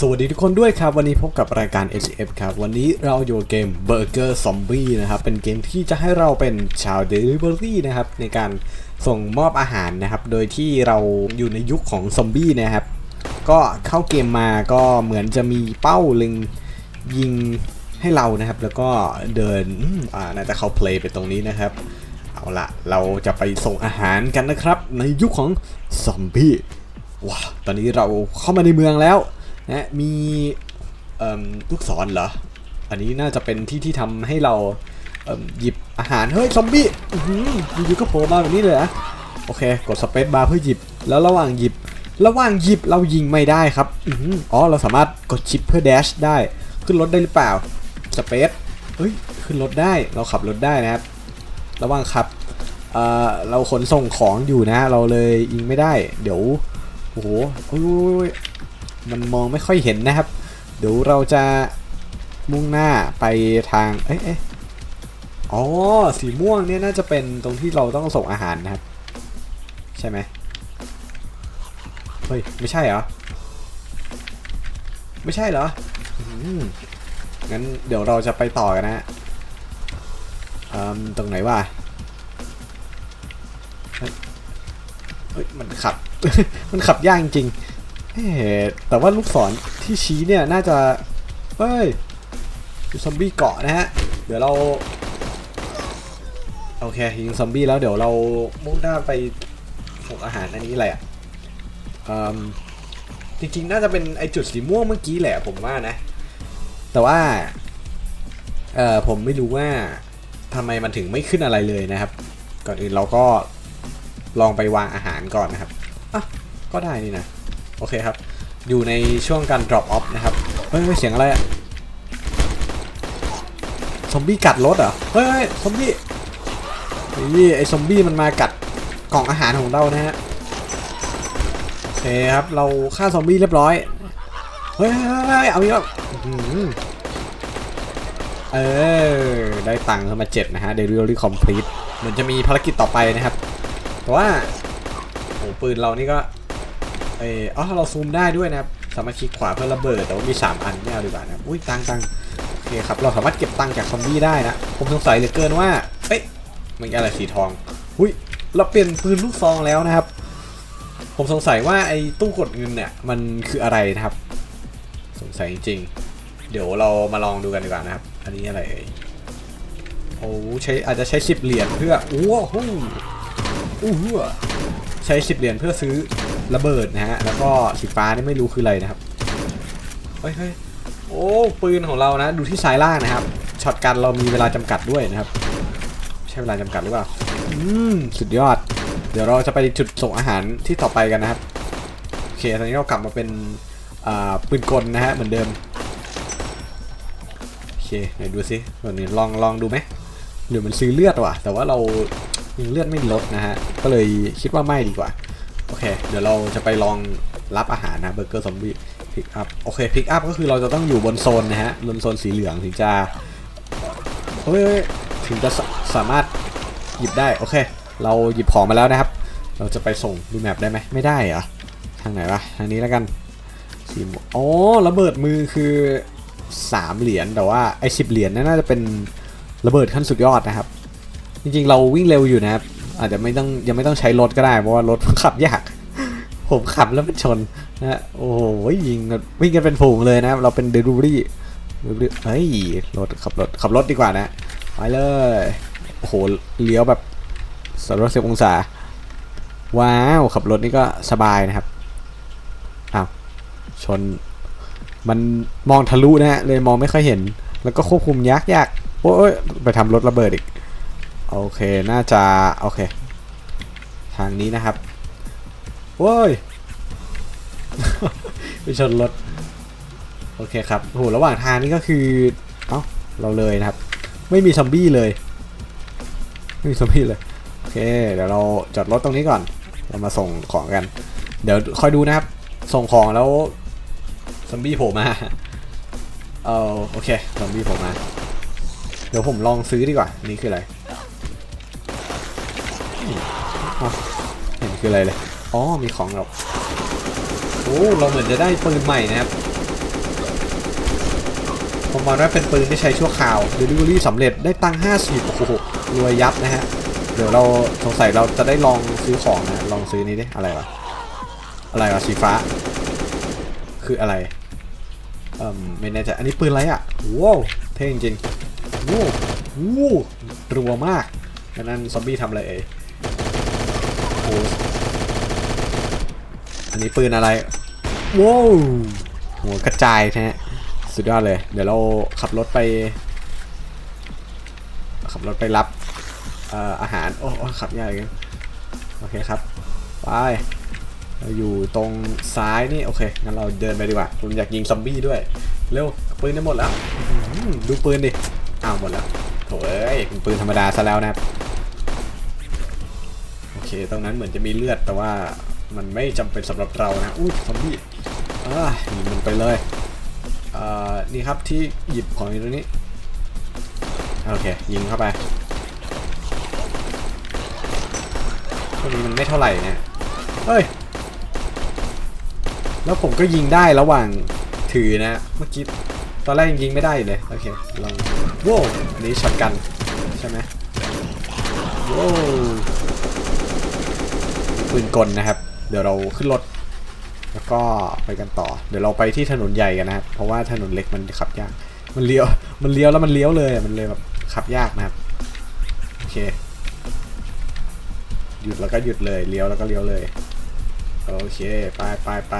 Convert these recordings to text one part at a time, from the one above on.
สวัสดีทุกคนด้วยครับ วันนี้พบกับรายการ HF ครับ วันนี้เราอยู่กับเกม Burger Zombie นะครับ เป็นเกมที่จะให้เราเป็นชาว Delivery นะครับ ในการส่งมอบอาหารนะครับ โดยที่เราอยู่ในยุคของซอมบี้นะครับ ก็เข้าเกมมาก็เหมือนจะมีเป้าเล็งยิงให้เรานะครับ แล้วก็เดินอ่าน่าจะเข้าเพลย์ไปตรงนี้นะครับ เอาละเราจะไปส่งอาหารกันนะครับ ในยุคของซอมบี้ว้าวตอนนี้เราเข้ามาในเมืองแล้ว นะมีลูกศรเหรอ อันนี้น่าจะเป็นที่ที่ทำให้เราเหยิบอาหาร เฮ้ย ซอมบี้อื้อหืออยู่ๆก็โผล่มาแบบนี้เลยนะโอเค กดสเปซบาร์เพื่อหยิบ แล้วระหว่างหยิบ ระหว่างหยิบเรายิงไม่ได้ครับอืออ๋อ เราสามารถกดชิปเพื่อ dash ได้ ขึ้นรถได้หรือเปล่า สเปซเฮ้ย ขึ้นรถได้ เราขับรถได้นะครับ ระหว่างขับเอ่อเราขนส่งของอยู่นะ เราเลยยิงไม่ได้ เดี๋ยว โอ้โหโอ้ย มันมองไม่ค่อยเห็นนะครับ เดี๋ยวเราจะมุ่งหน้าไปทางเอ๊ะเอ๊ะอ๋อ สีม่วงเนี่ยน่าจะเป็นตรงที่เราต้องส่งอาหารนะครับ ใช่ไหมเฮ้ย ไม่ใช่เหรอ ไม่ใช่เหรองั้นเดี๋ยวเราจะไปต่อกันนะฮะอืมตรงไหนวะเฮ้ย มันขับ มันขับยากจริง แต่ว่าลูกศรที่ชี้เนี่ยน่าจะ เฮ้ยมีซอมบี้เกาะนะฮะ เดี๋ยวเรา โอเคยิงซอมบี้แล้วเดี๋ยวเรามุ่งหน้าไปส่งอาหารอันนี้อะไรอะจริงๆ น่าจะเป็นไอจุดสีม่วงเมื่อกี้แหละผมว่านะ แต่ว่า เอ่อผมไม่รู้ว่าทำไมมันถึงไม่ขึ้นอะไรเลยนะครับ ก่อนอื่นเราก็ลองไปวางอาหารก่อนนะครับ อะ ก็ได้นี่นะ โอเคครับ อยู่ในช่วงการ drop off นะครับ เฮ้ยเฮ้ยเสียงอะไรอะซอมบี้กัดรถเหรอเฮ้ยเฮ้ยซอมบี้นี่ไอซอมบี้มันมากัดกล่องอาหารของเรานะฮะโอเคครับ เราฆ่าซอมบี้เรียบร้อย เฮ้ยเฮ้ยเยอาอีกแล้วเออ ได้ตังค์เข้ามาเจ็ดนะฮะ Delivery Complete เหมือนจะมีภารกิจต่อไปนะครับ แต่ว่าโอ้ปืนเรานี่ก็ เอออ๋อเราซูมได้ด้วยนะครับ สามารถคลิกขวาเพื่อระเบิด แต่ว่ามี 3 อันไม่เอาดีกว่านะอุ้ยตังตังโอเคครับ เราสามารถเก็บตังจากซอมบี้ได้นะ ผมสงสัยเหลือเกินว่า เอ๊ะ มันอะไรสีทอง อุ้ย เราเปลี่ยนปืนลูกซองแล้วนะครับ ผมสงสัยว่าไอ้ตู้กดเงินเนี่ย มันคืออะไรนะครับ สงสัยจริงๆ เดี๋ยวเรามาลองดูกันดีกว่านะครับ อันนี้อะไรเอ่ยโอ้ใช้อาจจะใช้สิบเหรียญเพื่อโอ้โหอู้หูใช้สิบเหรียญเพื่อซื้อ ระเบิดนะฮะ แล้วก็สีฟ้านี่ไม่รู้คืออะไรนะครับ เฮ้ยโอ้ปืนของเรานะ ดูที่ซ้ายล่างนะครับ ช็อตกันเรามีเวลาจำกัดด้วยนะครับ ใช้เวลาจำกัดหรือเปล่า อืม สุดยอด เดี๋ยวเราจะไปจุดส่งอาหารที่ต่อไปกันนะครับ โอเค ตอนนี้เรากลับมาเป็นปืนกลนะฮะ เหมือนเดิม โอเค ไหนดูซิวันนี้ลองลองดูไหมหรือมันซื้อเลือดว่ะ แต่ว่าเรายังเลือดไม่ลดนะฮะ ก็เลยคิดว่าไม่ดีกว่า โอเค เดี๋ยวเราจะไปลองรับอาหารนะเบอร์เกอร์ซอมบี้พิกอัพโอเคพิกอัพก็คือเราจะต้องอยู่บนโซนนะฮะบนโซนสีเหลืองถึงจะเฮ้ยถึงจะสสามารถหยิบได้โอเค เราหยิบของมาแล้วนะครับ เราจะไปส่งดูแมปได้ไหมไม่ได้เหรอทางไหนวะทางนี้แล้วกันสีอ๋อระเบิดมือคือ 3 เหรียญแต่ว่าไอ้สิเหรียญนั่นน่าจะเป็นระเบิดขั้นสุดยอดนะครับ จริงๆ เราวิ่งเร็วอยู่นะครับ อาจจะไม่ต้องยังไม่ต้องใช้รถก็ได้ เพราะว่ารถขับยาก ผมขับแล้วมันชนนะฮะโอ้โหยิงวิ่งกันเป็นฝูงเลยนะ เราเป็นเดลิเวอรี่เฮ้ยรถขับรถขับรถดีกว่านะไปเลยโอ้โหเลี้ยวแบบสารสิบองศา ว้าวขับรถนี่ก็สบายนะครับอ้าวชนมันมองทะลุนะฮะเลยมองไม่ค่อยเห็น แล้วก็ควบคุมยากยากโอ้ยไปทำรถระเบิดอีก โอเค น่าจะ โอเค ทางนี้นะครับโว้ยไปชนรถ โอเคครับโหระหว่างทางนี้ก็คือ เอ้า เราเลยนะครับ ไม่มีซอมบี้เลย ไม่มีซอมบี้เลย โอเค เดี๋ยวเราจอดรถตรงนี้ก่อน เรามาส่งของกัน เดี๋ยวคอยดูนะครับ ส่งของแล้วซอมบี้โผล่มา เออโอเค ซอมบี้โผล่มา เดี๋ยวผมลองซื้อดีกว่า นี่คืออะไรอืมอ๋อ เห็นคืออะไรเลย อ๋อ มีของเราโอ้ เราเหมือนจะได้ปืนใหม่นะครับประมาว่าเป็นปืนที่ใช้ชั่วคราว Delivery สำเร็จได้ตังค์50โอ้โหรวยยับนะฮะ เดี๋ยวเราสงสัยเราจะได้ลองซื้อของนะ ลองซื้อนี้ดิ อะไรวะ อะไรวะสีฟ้า คืออะไรเอ่มไม่แน่ใจ อันนี้ปืนอะไรอะว้าวเท่จริงๆว้าวว้าวรัวมากดังนั้นซอมบี้ทำอะไรเอ่ย โอ้อันนี้ปืนอะไรว้าวหัวกระจายนะฮะสุดยอดเลย เดี๋ยวเราขับรถไป ขับรถไปรับเอ่ออาหารโอ้โอ้ขับยากเลยโอเคครับ ไป เราอยู่ตรงซ้ายนี่ โอเค งั้นเราเดินไปดีกว่า ผมอยากยิงซอมบี้ด้วย เร็ว ปืนได้หมดแล้วอื้อหือดูปืนดิ อ้าวหมดแล้วโถ่เอ้ยเป็นปืนธรรมดาซะแล้วนะครับโอ เคตรงนั้นเหมือนจะมีเลือดแต่ว่ามันไม่จำเป็นสำหรับเรานะอุ้ยซอมบี้อ่ายิงมันไปเลยอ่านี่ครับที่หยิบของอยู่ตรงนี้โอเคยิงเข้าไปพวกนี้มันไม่เท่าไหร่เนี่ยเฮ้ยแล้วผมก็ยิงได้ระหว่างถือนะเมื่อกี้ตอนแรกยิงไม่ได้เลยโอเคลองว้วนี้ช็อตกันใช่ไหมว้ว ปืนกลนะครับ เดี๋ยวเราขึ้นรถ แล้วก็ไปกันต่อ เดี๋ยวเราไปที่ถนนใหญ่กันนะครับ เพราะว่าถนนเล็กมันขับยาก มันเลี้ยว มันเลี้ยวแล้วมันเลี้ยวเลย มันเลยแบบขับยากนะครับ โอเค หยุดแล้วก็หยุดเลย เลี้ยวแล้วก็เลี้ยวเลย โอเค ไปไปไป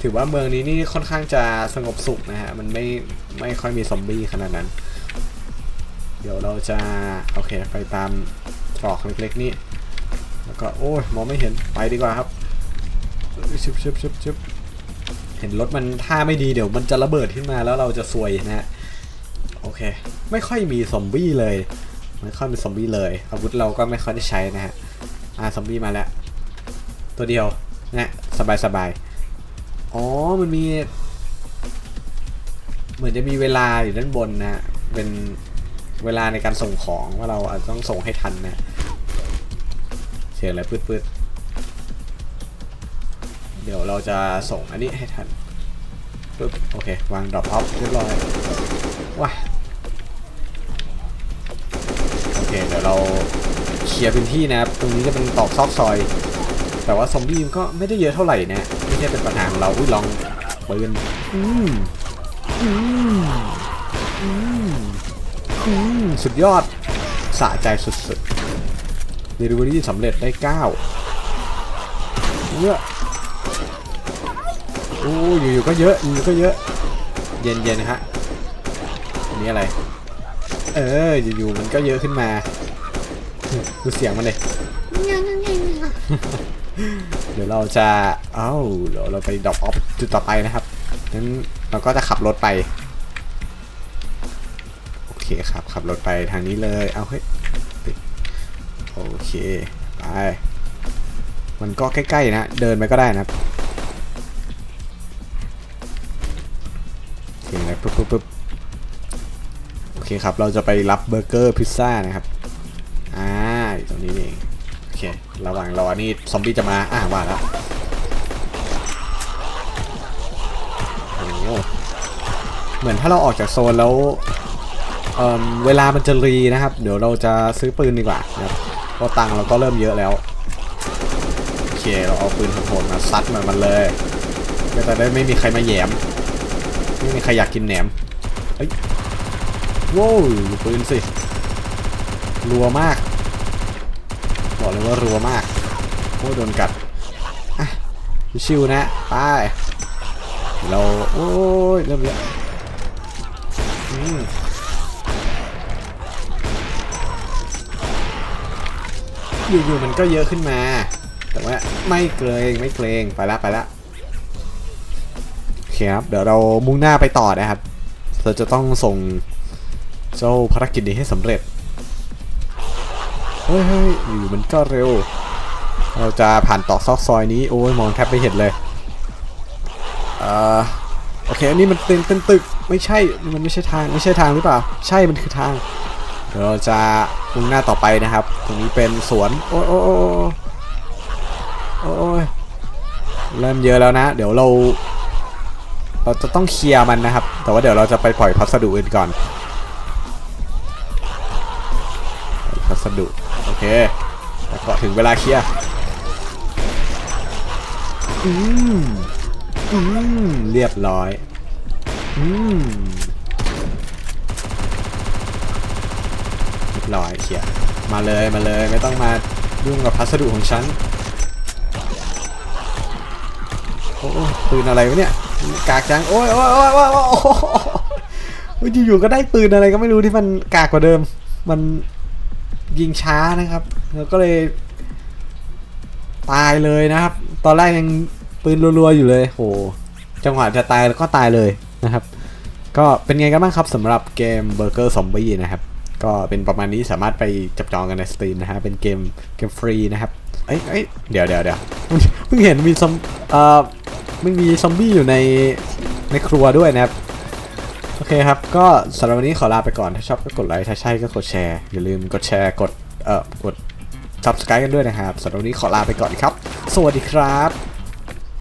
ถือว่าเมืองนี้นี่ค่อนข้างจะสงบสุขนะฮะ มันไม่ไม่ค่อยมีซอมบี้ขนาดนั้น เดี๋ยวเราจะ โอเค ไปตาม ตรอกเล็กๆนี่แล้วก็โอ้ยมองไม่เห็นไปดีกว่าครับชึบชึบชึบชึบเห็นรถมันท่าไม่ดีเดี๋ยวมันจะระเบิดขึ้นมาแล้วเราจะซวยนะฮะโอเค ไม่ค่อยมีซอมบี้เลย ไม่ค่อยมีซอมบี้เลยอาวุธเราก็ไม่ค่อยได้ใช้นะฮะอ่าซอมบี้มาแล้ว ตัวเดียวนะสบายสบายอ๋อมันมี เหมือนจะมีเวลาอยู่ด้านบนนะเป็น เวลาในการส่งของว่าเราอาจจะต้องส่งให้ทันนะเสียงอะไรปืดๆเดี๋ยวเราจะส่งอันนี้ให้ทันปึ๊บโอเค วางดรอปออฟเรียบร้อยว้าโอเค เดี๋ยวเราเคลียร์พื้นที่นะครับ ตรงนี้จะเป็นตอกซอกซอย แต่ว่าซอมบี้มันก็ไม่ได้เยอะเท่าไหร่นะไม่ใช่เป็นปัญหาของเราอุ้ยลองปืนอืมอืมอืมอืม สุดยอดสะใจสุดๆ Delivery สำเร็จได้ 9เยอะโอ้ยอยู่ๆก็เยอะอยู่ๆก็เยอะ เย็นๆนะฮะอันนี้อะไร เออ อยู่ๆมันก็เยอะขึ้นมา ดูเสียงมันเลยเดี๋ยวเราจะ เอ้าเดี๋ยวเราไปดรอปออฟจุดต่อไปนะครับ งั้นเราก็จะขับรถไป คครับขับรถไปทางนี้เลย เอาเฮ้ยปิดโอเค ไป มันก็ใกล้ๆนะ เดินไปก็ได้นะครับโอเคนะปึ๊บปึ๊บปึ๊บโอเคครับ เราจะไปรับเบอร์เกอร์พิซซ่านะครับ อ่าตรงนี้เอง โอเค ระหว่างรอนี่ซอมบี้จะมา อ่าว่าแล้วเหมือนถ้าเราออกจากโซนแล้ว เเวลามันจะรีนะครับ เดี๋ยวเราจะซื้อปืนดีกว่านะครับเพราะตังเราก็เริ่มเยอะแล้ว โอเค เราเอาปืนโหดมาซัดมันมันเลยก็จะได้ไม่มีใครมาแยม ไม่มีใครอยากกินแหนม เฮ้ยโว้วดูปืนสิ รัวมาก บอกเลยว่ารัวมากโอ้โดนกัดชิวๆนะไปเรา โอ้ยเริ่มเยอะ อยู่ๆมันก็เยอะขึ้นมา แต่ว่าไม่เกรงไม่เกรงไปละไปละโอเคครับเดี๋ยวเรามุ่งหน้าไปต่อนะครับ เราจะต้องส่งเจ้าภารกิจนี้ให้สำเร็จเฮ้ยอยู่มันก็เร็ว เราจะผ่านตอกซอกซอยนี้โอ้ยมองแทบไม่เห็นเลยเอ่อโอเคอันนี้มันเป็นเป็นตึกไม่ใช่มันไม่ใช่ทางไม่ใช่ทางหรือเปล่า ใช่มันคือทาง เดี๋ยวเราจะมุ่งหน้าต่อไปนะครับ ตรงนี้เป็นสวนโอ้ยโอ้ยโอ้ยโอ้ยเริ่มเยอะแล้วนะ เดี๋ยวเรา เราจะต้องเคลียร์มันนะครับ แต่ว่าเดี๋ยวเราจะไปปล่อยพัสดุอื่นก่อนปล่อยพัสดุ โอเค แล้วก็ถึงเวลาเคลียร์อืมอืมเรียบร้อย อืม ร้อยเคลียมาเลยมาเลยไม่ต้องมายุ่งกับพัสดุของฉันโอ้ปืนอะไรวะเนี่ยกากจังโอ้ยโอ้ยโอ้ยโอ้ยโอ้ยอ้าวอยู่ๆก็ได้ปืนอะไรก็ไม่รู้ที่มันกากกว่าเดิม มันยิงช้านะครับแล้วก็เลยตายเลยนะครับ ตอนแรกยังปืนรัวๆอยู่เลยโหจังหวะจะตายแล้วก็ตายเลยนะครับ ก็เป็นไงกันบ้างครับสำหรับเกม Burger Zombie นะครับ ก็เป็นประมาณนี้สามารถไปจับจองกันในสตรีมนะฮะ เป็นเกมเกมฟรีนะครับ เอ้ยเอ้ยเดี๋ยวเดี๋ยวเดี๋ยวเพิ่งเห็นมีซอมเอ่อไม่มีซอมบี้อยู่ในในครัวด้วยนะครับ โอเคครับ ก็สำหรับวันนี้ขอลาไปก่อน ถ้าชอบก็กดไลค์ ถ้าใช่ก็กดแชร์ อย่าลืมกดแชร์ กดเอ่อกด subscribe กันด้วยนะครับสำหรับวันนี้ขอลาไปก่อนครับ สวัสดีครับ